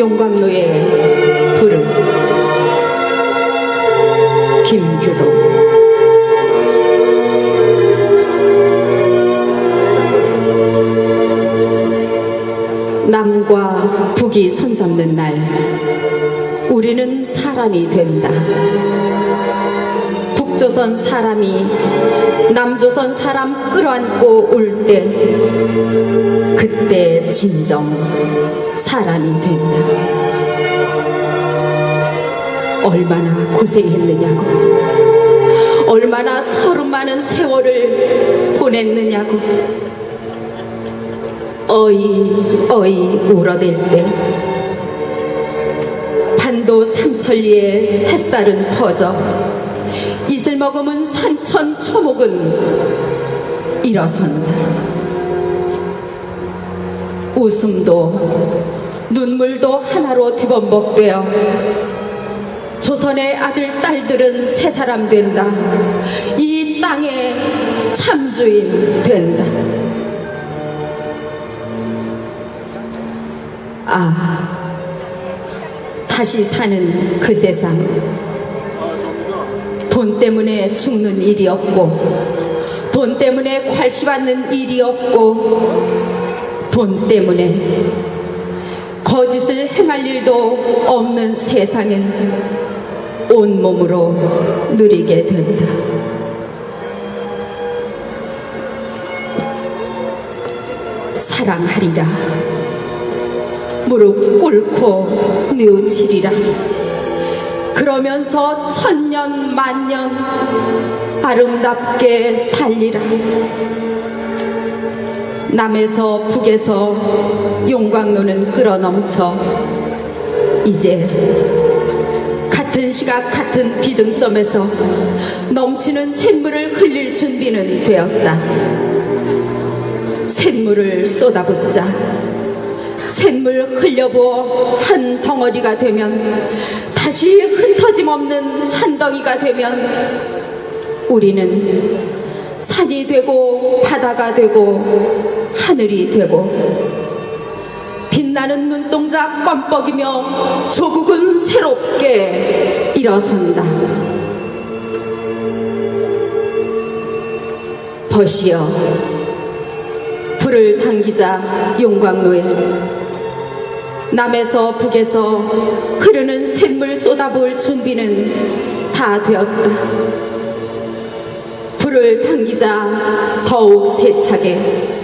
용광로의 부름. 김규동. 남과 북이 손 잡는 날 우리는 사람이 된다. 북조선 사람이 남조선 사람 끌어안고 올 때 그때 진정 사람이 된다. 얼마나 고생했느냐고? 얼마나 서름 많은 세월을 보냈느냐고? 어이 어이 울어댈 때? 반도 삼천리에 햇살은 퍼져 이슬 머금은 산천 초목은 일어선다. 웃음도 눈물도 하나로 뒤범벅되어. 조선의 아들 딸들은 새 사람 된다. 이 땅의 참주인 된다. 아, 다시 사는 그 세상. 돈 때문에 죽는 일이 없고, 돈 때문에 괄시받는 일이 없고, 돈 때문에 거짓을 행할 일도 없는 세상엔 온몸으로 누리게 된다. 사랑하리라. 무릎 꿇고 뉘우치리라. 그러면서 천년 만년 아름답게 살리라. 남에서 북에서 용광로는 끌어넘쳐 이제 같은 시각 같은 비등점에서 넘치는 샘물을 흘릴 준비는 되었다. 샘물을 쏟아붓자 샘물 흘려부어 한 덩어리가 되면 다시 흩어짐 없는 한 덩이가 되면 우리는 산이 되고 바다가 되고 하늘이 되고 빛나는 눈동자 껌뻑이며 조국은 새롭게 일어선다. 벗이여 불을 당기자 용광로에 남에서 북에서 흐르는 샘물 쏟아부을 준비는 다 되었다. 불을 당기자 더욱 세차게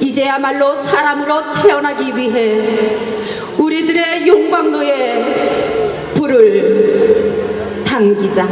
이제야말로 사람으로 태어나기 위해 우리들의 용광로에 불을 당기자.